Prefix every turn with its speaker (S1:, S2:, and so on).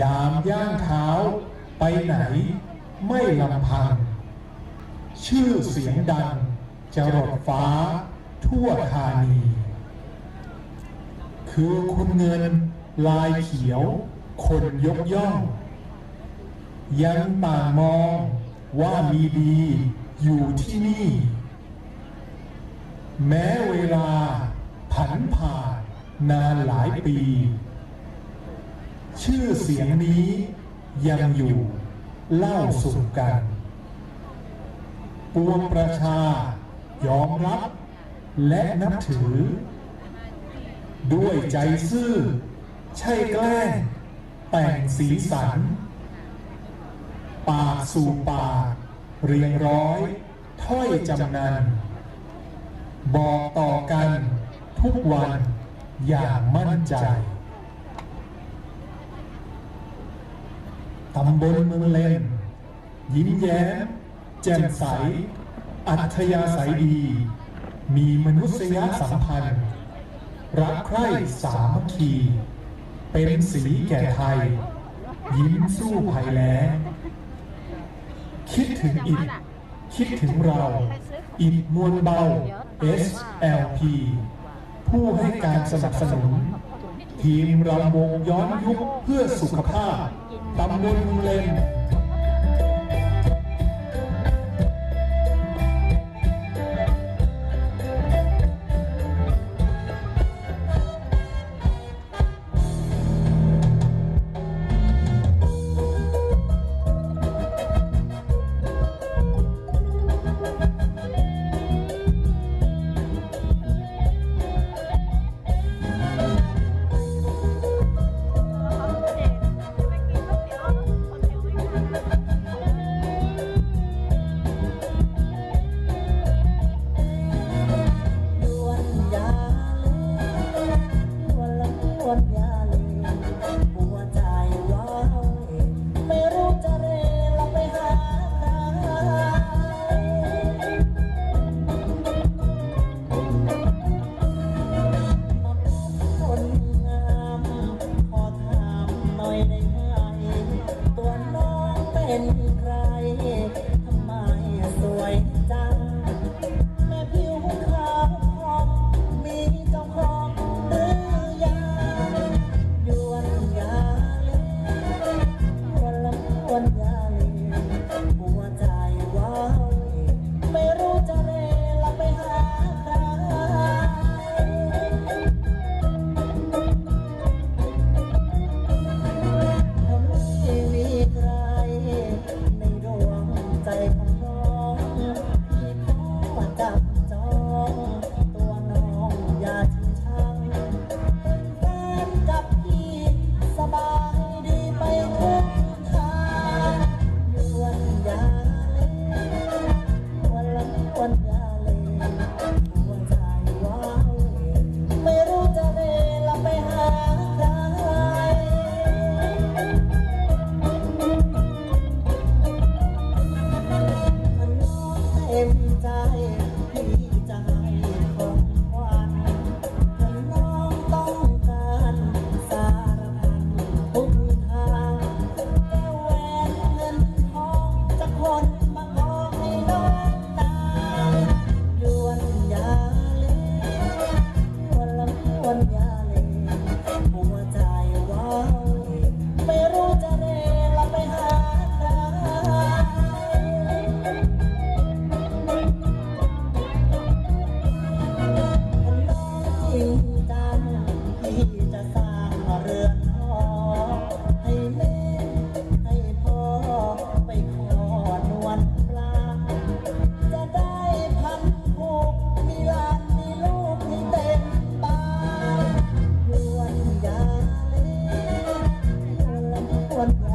S1: ยามย่างเท้าไปไหนไม่ลำพัง ชื่อเสียงดังจะรดฟ้าทั่วธานี คือคุณเงินลายเขียว คนยกย่อง ยังต่างมองว่ามีดีอยู่ที่นี่ แม้เวลาผันผ่านนานหลายปี ชื่อเสียงนี้ยังอยู่เล่าสู่กันปวงประชายอมรับและนับถือ ด้วยใจซื่อ ใช่แกล้ง แต่งสีสัน ปากสู่ปากเรียงร้อย ถ้อยจำนัน บอกต่อกันทุกวันอย่างมั่นใจ ตำบลเมืองเลนยิ้มแย้ม แจ่มใส อัธยาศัยดี มีมนุษยสัมพันธ์ รักใคร่สามัคคี เป็นสีแก่ไทย ยิ้มสู้ภัยแล้งคิดถึงอิดคิดถึงเรา อิดมวลเบา SLP ผู้ให้การสนับสนุน ทีมรำวงย้อนยุคเพื่อสุขภาพตำบลเมืองเลน
S2: Ganda คน